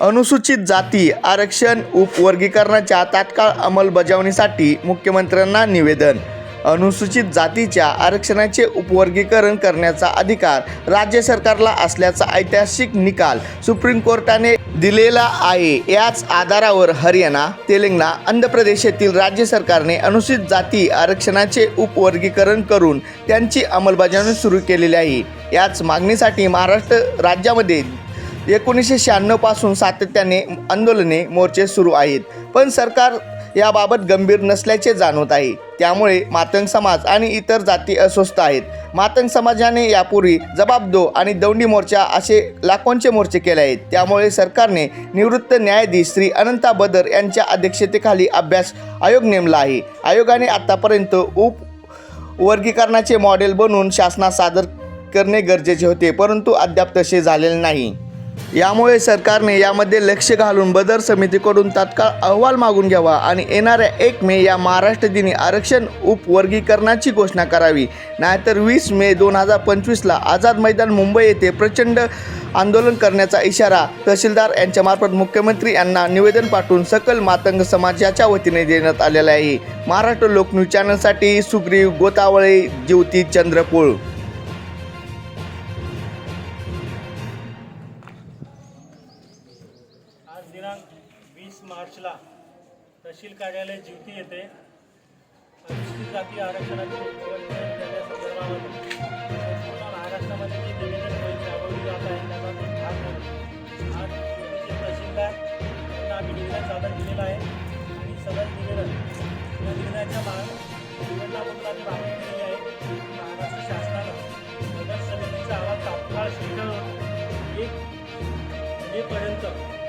अनुसूचित जाती आरक्षण उपवर्गीकरणाच्या तात्काळ अंमलबजावणीसाठी मुख्यमंत्र्यांना निवेदन. अनुसूचित जातीच्या आरक्षणाचे उपवर्गीकरण करण्याचा अधिकार राज्य सरकारला असल्याचा ऐतिहासिक निकाल सुप्रीम कोर्टाने दिलेला आहे. याच आधारावर हरियाणा तेलंगणा आंध्र प्रदेश येथील राज्य सरकारने अनुसूचित जाती आरक्षणाचे उपवर्गीकरण करून त्यांची अंमलबजावणी सुरू केलेली आहे. याच मागणीसाठी महाराष्ट्र राज्यामध्ये एकोणीसशे शहाण्णवपासून सातत्याने आंदोलने मोर्चे सुरू आहेत. पण सरकार याबाबत गंभीर नसल्याचे जाणवत आहे. त्यामुळे मातंग समाज आणि इतर जाती अस्वस्थ आहेत. मातंग समाजाने यापूर्वी जबाबदो आणि दौंडी मोर्चा असे लाखोंचे मोर्चे केले आहेत. त्यामुळे सरकारने निवृत्त न्यायाधीश श्री अनंता बदर यांच्या अध्यक्षतेखाली अभ्यास आयोग नेमला आहे. आयोगाने आतापर्यंत उप वर्गीकरणाचे मॉडेल बनवून शासनास सादर करणे गरजेचे होते परंतु अद्याप तसे झालेले नाही. यामुळे सरकारने यामध्ये लक्ष घालून बदर समितीकडून तात्काळ अहवाल मागून घ्यावा आणि येणाऱ्या एक मे या महाराष्ट्र दिनी आरक्षण उपवर्गीकरणाची घोषणा करावी. नाहीतर वीस मे दोन हजार पंचवीसला आझाद मैदान मुंबई येथे प्रचंड आंदोलन करण्याचा इशारा तहसीलदार यांच्यामार्फत मुख्यमंत्री यांना निवेदन पाठवून सकल मातंग समाजाच्या वतीने देण्यात आलेला आहे. महाराष्ट्र लोकन्यूज चॅनलसाठी सुग्रीव गोतावळे ज्योती चंद्रपूर. आज दिनांक वीस मार्चला तहसील कार्यालय जिवती येथे अनुसूचित जाती आरक्षणाचे उपवर्गीकरण करण्यासंदर्भामध्ये महाराष्ट्रामध्ये जी निवेदन मोहीम राबवली जात आहे त्याचा भाग म्हणून आज जिल्ह्याचे तहसीलदार यांना आम्ही निवेदन सादर केलेलं आहे. आणि सदर निवेदन या निवेदनाच्या मा निवेदनाबद्दल आम्ही मागणी केलेली आहे. महाराष्ट्र शासनानं सदर समितीचा आवाज तात्काळ स्वीकारून एक मेपर्यंत